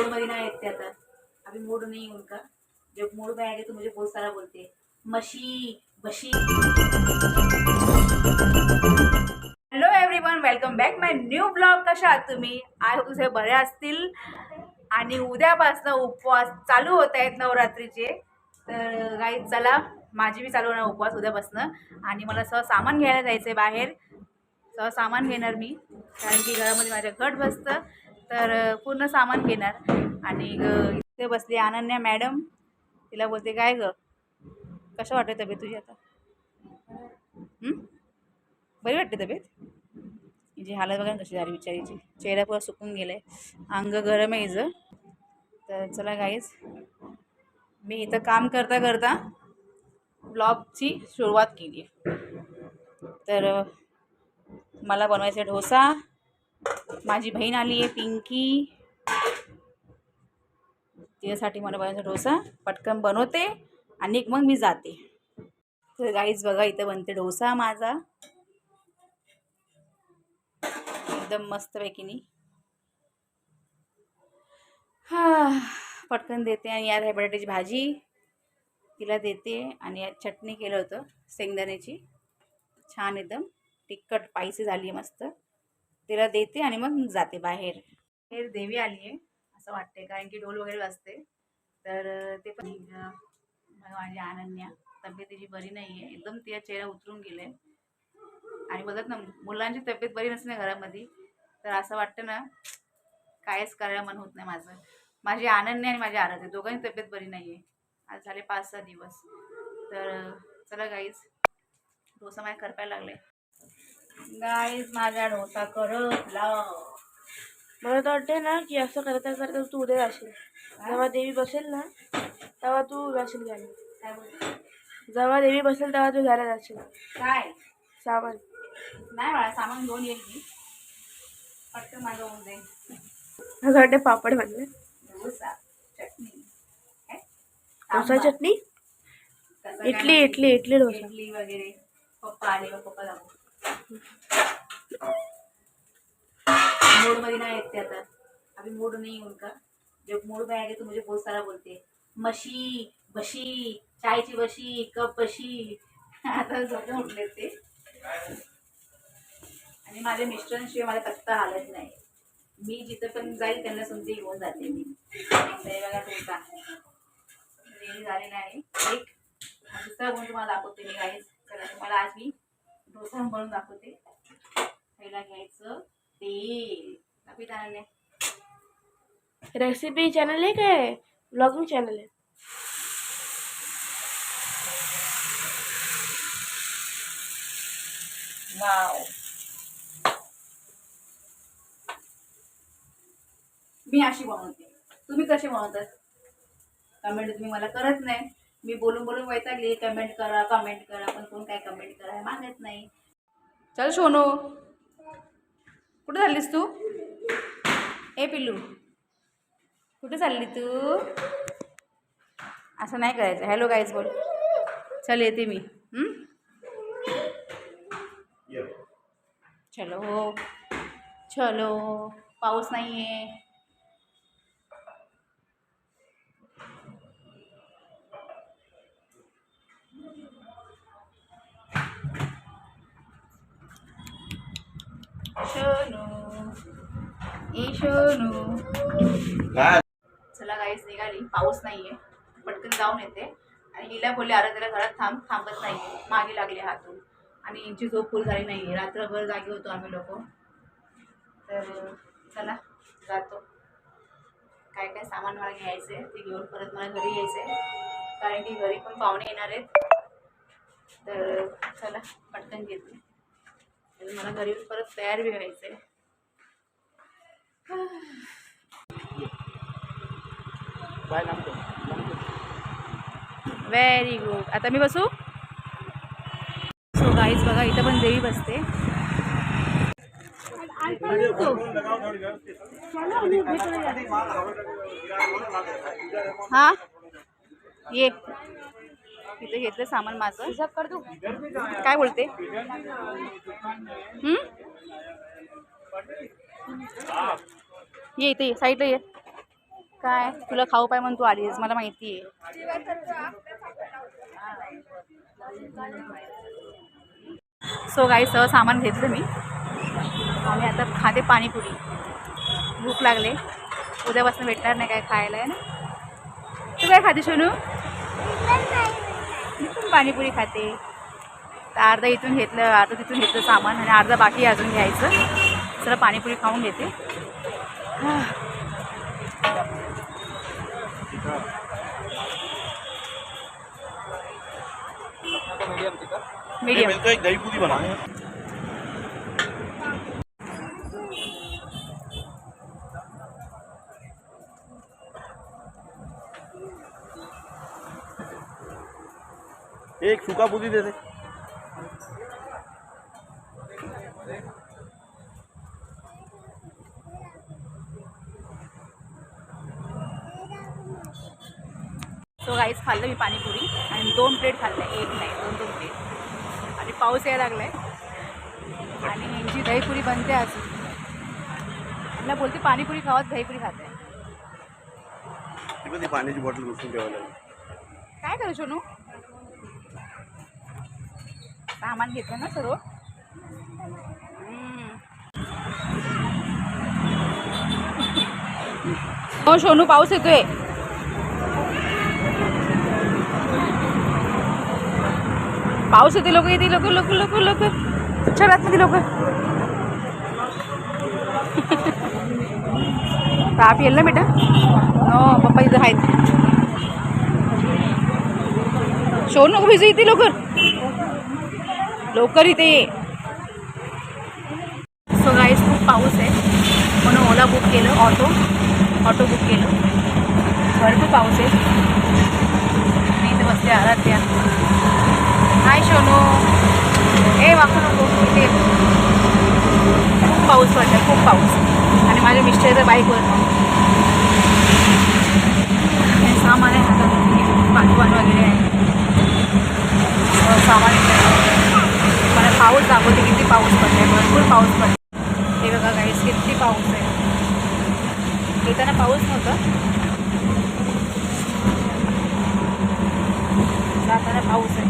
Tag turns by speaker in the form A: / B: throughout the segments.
A: मूडमध्ये नाही येत ते आता. अभी मूड नहीं उनका जब मूड में आएंगे तो म्हणजे मुझे बहुत सारा बोलते. हैं मशी बशी. Hello everyone welcome back my new blog कशा आहात तुम्ही? आय होप तुझे बरे असतील. आणि उद्यापासनं उपवास चालू होत आहेत नवरात्रीचे. तर काही चला माझी बी चालू होणार उपवास उद्यापासनं. आणि मला सह सामान घ्यायला जायचं आहे बाहेर. सह सामान घेणार मी. कारण की घरामध्ये माझ्या घट बसतं. तर अं, पूर्ण सामान घेणार. आणि ग- इथे बसली अनन्या मॅडम. तिला बोलते काय ग? कसं वाटते तब्येत तुझी आता? हं? बरी वाटते तब्येत? हिची हालत बघा कशी झाली बिचारीची. चेहरा पुरा सुकून गेलाय. अंग गरम आहे हिचं. तर चला गाईज मी इथं काम करता करता ब्लॉगची सुरुवात केली तर मला बनवायचा डोसा. माझी बहीण आली आहे पिंकी. तिच्यासाठी मला बनवायचा डोसा. पटकन बनवते आणि मग मी जाते. तर गाईज बघा इथं बनते डोसा माझा. एकदम मस्त पैकीनी हा पटकन देते आणि यात आहे बटाट्याची भाजी. तिला देते आणि यात चटणी केलं होतं शेंगदाण्याची. छान एकदम तिखट पायसी झाली आहे मस्त. तिला देते आणि मग जाते बाहेर. बाहेर देवी आली आहे असं वाटते कारण की डोल वगैरे वाजते. तर ते पण माझी अनन्या तब्येतीची बरी नाही आहे एकदम तिचा चेहरा उतरून गेला आहे आणि बघत ना मुलांची तब्येत बरी नसते ना घरामध्ये. तर असं वाटतं ना कायच करायला मन होत नाही माझं. माझी अनन्या आणि माझी आराध्य दोघांची तब्येत बरी नाही आहे आज झाले पाच सहा दिवस. तर चला गाईज डोसा माझ्या करपायला लागले गाईज माझा डोसा करपला
B: मला तर वाटते ना की असं करता करता तू उद्या जाशील. जेव्हा देवी बसेल ना तेव्हा तू जाशील घ्यायला
A: काय बोलते?
B: जेव्हा देवी बसेल तेव्हा तू घ्यायला जाशील.
A: काय?
B: सामान.
A: नाही बाळा सामान घेऊन येईल मी. पटकन माझं होऊन जाईल.
B: वाटते पापड म्हणले
A: डोसा चटणी. काय?
B: डोसा
A: सांबार.
B: चटणी?
A: तसं काय
B: इडली
A: नाही.
B: इडली इडली डोसा.
A: इडली वगैरे. पप्पा आले पप्पा जाऊ. मूडमध्ये नाही येते ते आता. अभी मूड नहीं है उनका जब मूड में आएंगे तो मुझे म्हणजे बहुत सारा बोलते. हैं मशी बशी चायची बशी कप बशी आता झोपून उठले ते. आणि माझ्या मिस्टरांशिवाय माझा पत्ता हालत नाही. मी जिथं पण जाईल त्यांना समजे घेऊन जाते मी. झाले बघा तुमचा. झालेला आहे एक दुसरा गुण तुम्हाला दाखवते मी गाईज चला तुम्हाला आज मी बनवून दाखवते. पहिला घ्यायचं तेल. दाखवित नाही
B: रेसिपी चॅनल आहे काय? ब्लॉगिंग चॅनल आहे.
A: वाव मी अशी बनवते. तुम्ही कसे बनवतात? कमेंट तुम्ही मला करत नाही. मी बोलून बोलून वैतागली. कमेंट करा कमेंट करा पण कोण काय कमेंट करा हे मागत नाही. चल सोनू. कुठे चाललीस तू? ए पिल्लू. कुठे चालली तू? असं नाही करायचं. हॅलो गाईज बोल. चल येते मी? चलो हो चलो. पाऊस नाही आहे चला गाईच निघाली. पाऊस नाहीये. पटकन जाऊन येते. आणि हिला बोलले अरे त्याला घरात थांब थांबत नाही मागे लागले हातून. आणि यांची झोप फुल झाली नाही रात्रभर जागी होतो आम्ही लोक. तर चला जातो. काय काय सामान मला घ्यायचं आहे ते घेऊन परत मला घरी यायचं आहे कारण की घरी पण पाहुणे येणार आहेत. तर चला पटकन घेते. मला घरी येऊन परत तयार बी व्हायचं आहे व्हेरी गुड आता मी बसू? सो गाईज बघा इथं पण देवी बसते. हा? ये. इथं घेतलं सामान माझं.
B: हिसाब कर तू
A: काय बोलते? हं? ये इथे ये साईडला ये. काय? तुला खाऊ पाय म्हणून तू आलीस मला माहिती आहे सो काही सह सामान घेतलं मी. आणि आता खाते पाणीपुरी. भूक लागले. उद्यापासून भेटणार नाही काय खायला आहे ना? तू काय खाते सोनू? पण पाणीपुरी खाते. तर अर्धा इथून घेतलं अर्धा तिथून घेतलं सामान आणि अर्धा बाकी अजून घ्यायचं. चला पाणीपुरी खाऊन घेते. मीडियम.
C: मेरे को एक दही पूरी बना एक सूखा पूरी दे दे।
A: सो गाईच खाल्लं मी पाणीपुरी आणि दोन प्लेट खाल्ल्या एक नाही दोन दोन प्लेट. आणि पाऊस यायला लागलाय. आणि यांची दहीपुरी बनते अजून. मला बोलते पाणीपुरी खावत दहीपुरी खाते
C: ती पाण्याची बॉटल.
A: काय करू सोनू? सामान घेतलं ना सर्व. हो सोनू पाऊस येतोय. पाऊस येते लोक येते लोक लोक लोक लोक चल आतमध्ये लोक ताप येईल ना बेटा? हो पप्पा इथं आहेत. सोनू भिजू येते लवकर. लवकर इथे ये सो गाईस खूप पाऊस आहे. म्हणून ओला बुक केलं ऑटो ऑटो बुक केलं. भरपूर पाऊस आहे. मी इथे बसते आराध्या. हाय शोनू ए वाकू नको. इथे. खूप पाऊस पडला खूप पाऊस. आणि माझ्या मिस्टरच्या बाईकवर सामान आहे हातात. पाठवा वगैरे आहे अ, सामान इकडे. मला पाऊस दाखवते किती पाऊस पडलाय भरपूर पाऊस पडला हे बघा गाईस किती पाऊस आहे येताना पाऊस नव्हता जाताना पाऊस आहे.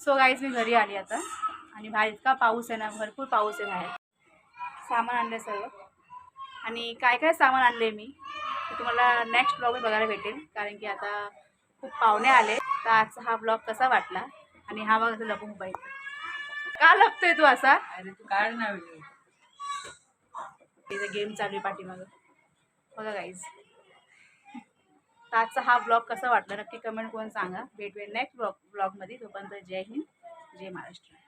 A: सो गाईज मी घरी आली आता. आणि बाहेर इतका पाऊस आहे ना भरपूर पाऊस आहे बाहेर. सामान आणलं सर्व आणि काय काय सामान आणले मी ते तुम्हाला नेक्स्ट ब्लॉग बघायला भेटेल. कारण की आता खूप पाहुणे आले. तर आजचा हा ब्लॉग कसा वाटला? आणि हा बघा कसं लपून पाहिजे का लपतोय तू असा? अरे तू काय ना गेम चालू आहे पाठीमागं. बघा गाईज आजचा हा ब्लॉग कसा वाटला? नक्की कमेंट करून सांगा. भेटवे नेक्स्ट ब्लॉग ब्लॉगमध्ये तोपर्यंत जय हिंद जय महाराष्ट्र.